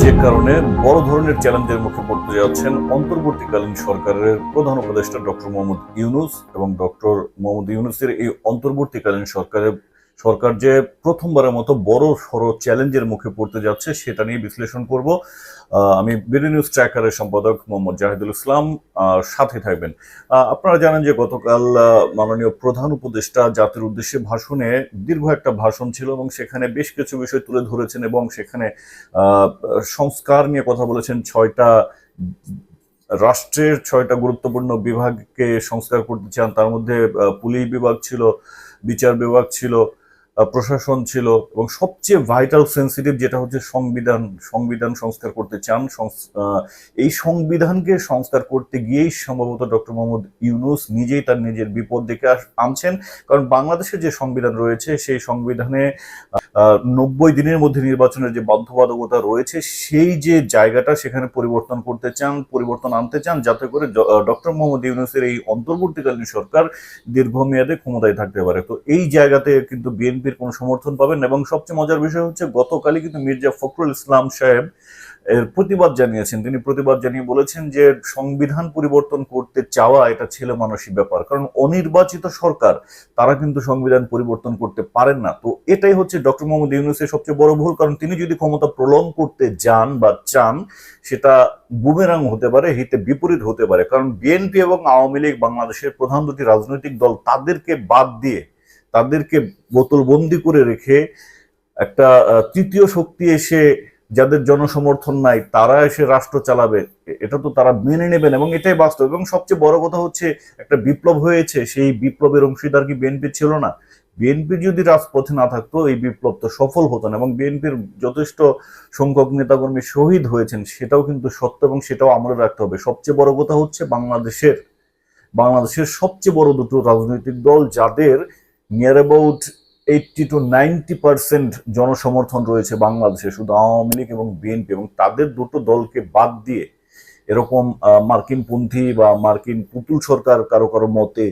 যে কারণে বড় ধরনের চ্যালেঞ্জের মুখে পড়তে যাচ্ছেন অন্তর্বর্তীকালীন সরকারের প্রধান উপদেষ্টা ডক্টর মোহাম্মদ ইউনুস এবং ডক্টর মোহাম্মদ ইউনুসের এই অন্তর্বর্তীকালীন সরকারের সরকার যে প্রথমবারের মতো বড় সড়ো চ্যালেঞ্জের মুখে পড়তে যাচ্ছে, সেটা নিয়ে বিশ্লেষণ করব। আমি বিডি নিউজ ট্র্যাকারের সম্পাদক মোহাম্মদ জাহিদুল ইসলাম সাথে থাকবেন। আপনারা জানেন যে গতকাল মাননীয় প্রধান উপদেষ্টা জাতির উদ্দেশ্যে ভাষণে দীর্ঘ একটা ভাষণ ছিল এবং সেখানে বেশ কিছু বিষয় তুলে ধরেছেন এবং সেখানে সংস্কার নিয়ে কথা বলেছেন ছয়টা রাষ্ট্রের ছয়টা গুরুত্বপূর্ণ বিভাগকে সংস্কার করতে চান। তার মধ্যে পুলিশ বিভাগ ছিল, বিচার বিভাগ ছিল প্রশাসন ছিল এবং সবচেয়ে ভাইটাল সেন্সিটিভ যেটা হচ্ছে সংবিধান সংবিধান সংস্কার করতে চান এই সংবিধানকে সংস্কার করতে গিয়েই সম্ভবত ডক্টর মোহাম্মদ ইউনুস নিজেই তার নিজের বিপদ আস- আনছেন। কারণ বাংলাদেশের যে সংবিধান রয়েছে, সেই সংবিধানে নব্বই দিনের মধ্যে নির্বাচনের যে বাধ্যবাধকতা রয়েছে, সেই যে জায়গাটা সেখানে পরিবর্তন করতে চান, পরিবর্তন আনতে চান, যাতে করে ডক্টর মোহাম্মদ ইউনুসের এই অন্তর্বর্তীকালীন সরকার দীর্ঘমেয়াদে ক্ষমতায় থাকতে পারে। তো এই জায়গাতে কিন্তু বিএনপির কোনো সমর্থন পাবেন এবং সবচেয়ে মজার বিষয় হচ্ছে, গতকালই কিন্তু মির্জা ফখরুল ইসলাম সাহেব এর প্রতিবাদ জানিয়েছেন। তিনি প্রতিবাদ জানিয়ে বলেছেন যে, সংবিধান পরিবর্তন করতে চাওয়া এটা ছেলে মানসিক ব্যাপার। কারণ অনির্বাচিত সরকার, তারা কিন্তু সংবিধান পরিবর্তন করতে পারেন না। তো এটাই হচ্ছে ডক্টর মোহাম্মদ ইউনুসের সবচেয়ে বড় ভুল। কারণ তিনি যদি ক্ষমতা প্রলং করতে যান বা চান, সেটা বুমেরাং হতে পারে, হিতে বিপরীত হতে পারে। কারণ বিএনপি এবং আওয়ামী লীগ, বাংলাদেশের প্রধান দুটি রাজনৈতিক দল, তাদেরকে বাদ দিয়ে তাদেরকে বোতলবন্দি করে রেখে একটা তৃতীয় শক্তি এসে যাদের জনসমর্থন নাই, তারা এসে রাষ্ট্র চালাবে। এটা তো তারা মেনে নেবেন এবং এটাই বাস্তব। এবং সবচেয়ে বড় কথা হচ্ছে, একটা বিপ্লব হয়েছে, সেই বিপ্লবের অংশীদার কি বিএনপি ছিল না? বিএনপি যদি রাজপথে না থাকতো, এই বিপ্লব তো সফল হতো না। এবং বিএনপির যথেষ্ট সংখ্যক নেতাকর্মী শহীদ হয়েছেন, সেটাও কিন্তু সত্য এবং সেটাও আমলে রাখতে হবে। সবচেয়ে বড় কথা হচ্ছে, বাংলাদেশের বাংলাদেশের সবচেয়ে বড় দুটো রাজনৈতিক দল, যাদের near about eighty two ninety percent জনসমর্থন রয়েছে বাংলাদেশে, শুধু আওয়ামী লীগ এবং বিএনপি এবং তাদের দুটো দলকে বাদ দিয়ে এরকম মার্কিনপন্থী বা মার্কিন পুতুল সরকার কারও কারও মতে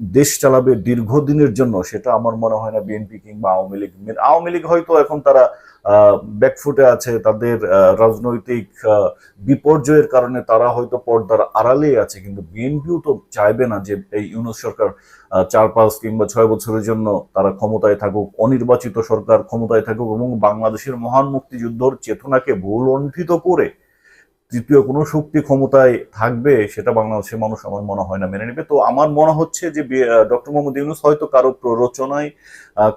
দেশ চালাবে দীর্ঘদিনের জন্য, সেটা আমার মনে হয় না বিএনপি কিংবা আওয়ামী লীগ। আওয়ামী লীগ হয়তো এখন তারা ব্যাকফুটে আছে, তাদের রাজনৈতিক বিপর্যয়ের কারণে তারা হয়তো পর্দার আড়ালে আছে, কিন্তু বিএনপিও তো চাইবে না যে এই ইউনুস সরকার চার পাঁচ কিংবা ছয় বছরের জন্য তারা ক্ষমতায় থাকুক, অনির্বাচিত সরকার ক্ষমতায় থাকুক এবং বাংলাদেশের মহান মুক্তিযুদ্ধর চেতনাকে ভুল ভুলণ্ঠিত করে তৃতীয় কোনো শক্তি ক্ষমতায় থাকবে, সেটা বাংলাদেশের মানুষ আমার মনে হয় না মেনে নেবে। তো আমার মনে হচ্ছে যে ডক্টর মোহাম্মদ ইউনুস হয়তো কারও প্ররোচনায়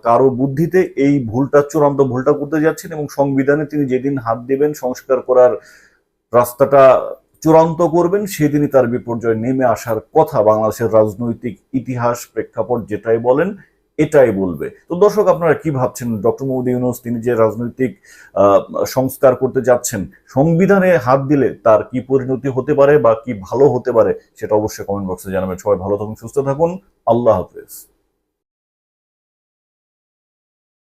কারও বুদ্ধিতে এই ভুলটা, চূড়ান্ত ভুলটা করতে যাচ্ছেন এবং সংবিধানে তিনি যেদিন হাত দেবেন, সংস্কার করার রাস্তাটা চূড়ান্ত করবেন, সেদিনই তার বিপর্যয় নেমে আসার কথা বাংলাদেশের রাজনৈতিক ইতিহাস প্রেক্ষাপট যেটাই বলেন এটাই বলবে। তো দর্শক, আপনারা কি ভাবছেন? ডক্টর মোহাম্মদ ইউনুস, তিনি যে রাজনৈতিক সংস্কার করতে যাচ্ছেন, সংবিধানে হাত দিলে তার কি পরিণতি হতে পারে বা কি ভালো হতে পারে, সেটা অবশ্যই কমেন্ট বক্সে জানাবেন। সবাই ভালো থাকুন, সুস্থ থাকুন। আল্লাহ হাফেজ।